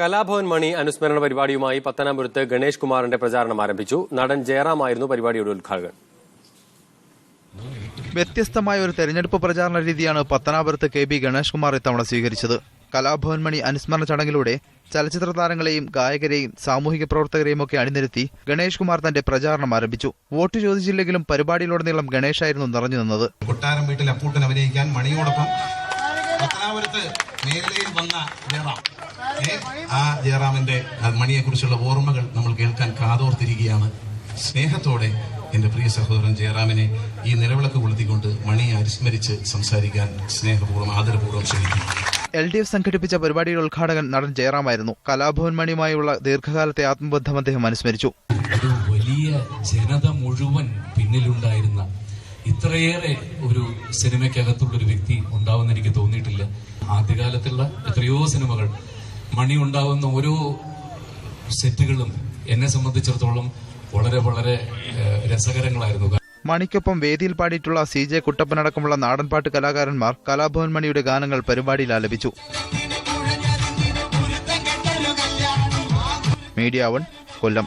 കലാഭവൻ മണി അനുസ്മരണ പരിപാടിയുമായി പത്തനാപുരത്ത് ഗണേഷ് കുമാറിന്റെ പ്രചാരണം ആരംഭിച്ചു. നടൻ ജയറാമായിരുന്നു പരിപാടിയുടെ ഉദ്ഘാടകൻ. വ്യത്യസ്തമായ ഒരു തെരഞ്ഞെടുപ്പ് പ്രചാരണ രീതിയാണ് പത്തനാപുരത്ത് കെ ബി ഗണേഷ് കുമാർ ഇത്തവണ സ്വീകരിച്ചത്. കലാഭവൻ മണി അനുസ്മരണ ചടങ്ങിലൂടെ ചലച്ചിത്ര താരങ്ങളെയും ഗായകരെയും സാമൂഹിക പ്രവർത്തകരെയും ഒക്കെ അണിനിരത്തി ഗണേഷ് കുമാർ തന്റെ പ്രചാരണം ആരംഭിച്ചു. വോട്ട് ചോദിച്ചില്ലെങ്കിലും പരിപാടിയിലുടനീളം ഗണേഷായിരുന്നു നിറഞ്ഞു നിന്നത്. കൊട്ടാരം വീട്ടിൽ അപ്പൂട്ടൻ അഭിനയിക്കാൻ മണിയോടൊപ്പം പത്തനാപുരത്ത് മേഖലയിൽ വന്ന ജയറാം. ആ ജയറാമിന്റെ മണിയെ കുറിച്ചുള്ള ഓർമ്മകൾ നമ്മൾ കേൾക്കാൻ കാതോർത്തിരിക്കുകയാണ്. സ്നേഹത്തോടെ എന്റെ പ്രിയ സഹോദരൻ ജയറാമിനെ ഈ നിലവിളക്ക് കൊളുത്തിക്കൊണ്ട് മണിയെ അനുസ്മരിച്ച് സംസാരിക്കാൻ സ്നേഹപൂർവം ആദരപൂർവം ക്ഷണിക്കുന്നു എൽ ഡി എഫ് സംഘടിപ്പിച്ച പരിപാടിയുടെ ഉദ്ഘാടകൻ നടൻ ജയറാമായിരുന്നു. കലാഭവൻ മണിയുമായുള്ള ദീർഘകാലത്തെ ആത്മബന്ധം അദ്ദേഹം അനുസ്മരിച്ചു. ഒരു വലിയ ജനത മുഴുവൻ പിന്നിലുണ്ടായിരുന്ന ഇത്രയേറെ ഒരു സിനിമയ്ക്കകത്തുള്ള ഒരു വ്യക്തി ഉണ്ടാവുമെന്ന് എനിക്ക് തോന്നിയിട്ടില്ല. ആദ്യകാലത്തുള്ള എത്രയോ സിനിമകൾ മണി ഉണ്ടാവുന്ന ഓരോ സെറ്റുകളും എന്നെ സംബന്ധിച്ചിടത്തോളം വളരെ വളരെ രസകരങ്ങളായിരുന്നു. മണിക്കൊപ്പം വേദിയിൽ പാടിയിട്ടുള്ള സി ജെ കുട്ടപ്പനടക്കമുള്ള നാടൻപാട്ട് കലാകാരന്മാർ കലാഭവൻ മണിയുടെ ഗാനങ്ങൾ പരിപാടിയിൽ ആലപിച്ചു. Media One Kollam.